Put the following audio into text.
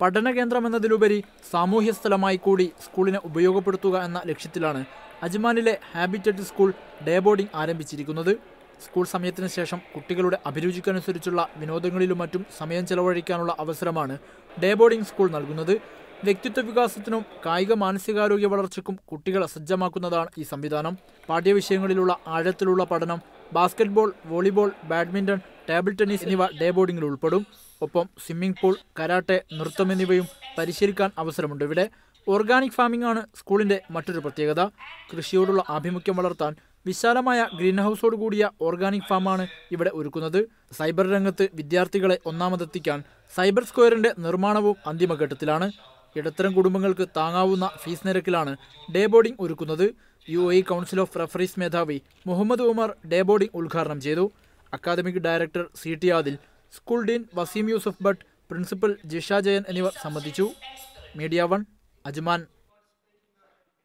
പഠന കേന്ദ്രം എന്നതിലുപരി സാമൂഹ്യ സ്ഥലമായി കൂടി സ്കൂളിനെ ഉപയോഗപ്പെടുത്തുക എന്ന ലക്ഷ്യത്തിലാണ് അജ്മാനിലെ ഹാബിറ്ററ്റ് സ്കൂൾ ഡേ ബോർഡിംഗ് ആരംഭിച്ചിരിക്കുന്നത്. സ്കൂൾ സമയത്തിന് ശേഷം കുട്ടികളുടെ അഭിരുചിക്കനുസരിച്ചുള്ള വിനോദങ്ങളിലും മറ്റും സമയം ചെലവഴിക്കാനുള്ള അവസരമാണ് ഡേ ബോർഡിംഗ് സ്കൂൾ നൽകുന്നത്. വ്യക്തിത്വ വികാസത്തിനും കായിക മാനസികാരോഗ്യ വളർച്ചയ്ക്കും കുട്ടികളെ സജ്ജമാക്കുന്നതാണ് ഈ സംവിധാനം. പാഠ്യവിഷയങ്ങളിലുള്ള ആഴത്തിലുള്ള പഠനം basketball volleyball badminton table tennis എന്നിവ ഡേ ബോർഡിംഗിൽ ഉൾപ്പെടും. ഒപ്പം സ്വിമ്മിംഗ് പൂൾ കരാട്ടെ നൃത്തം എന്നിവയും പരിശീലിക്കാൻ അവസരമുണ്ട്. ഇവിടെ ഓർഗാനിക് ഫാമിംഗ് ആണ് സ്കൂളിന്റെ മറ്റൊരു പ്രത്യേകത. കൃഷിയോടുള്ള ആഭിമുഖ്യം വളർത്താൻ വിശാലമായ ഗ്രീൻ ഹൗസോട് കൂടിയ ഓർഗാനിക് ഫാമാണ് ഇവിടെ ഒരുക്കുന്നത്. സൈബർ രംഗത്ത് വിദ്യാർത്ഥികളെ ഒന്നാമതെത്തിക്കാൻ സൈബർ സ്ക്വയറിന്റെ നിർമ്മാണവും അന്തിമഘട്ടത്തിലാണ്. ഇടത്തരം കുടുംബങ്ങൾക്ക് താങ്ങാവുന്ന ഫീസ് നിരക്കിലാണ് ഡേ ബോർഡിംഗ് ഒരുക്കുന്നത്. U A council of referees മേധാവി മുഹമ്മദ് ഉമർ ഡേ ബോർഡിംഗ് ഉദ്ഘാടനം ചെയ്തു. Academic director C T Adil school dean Waseem Yusuf Bhat principal Jisha Jayan എന്നിവർ സംബന്ധിച്ചു. Media one Ajman.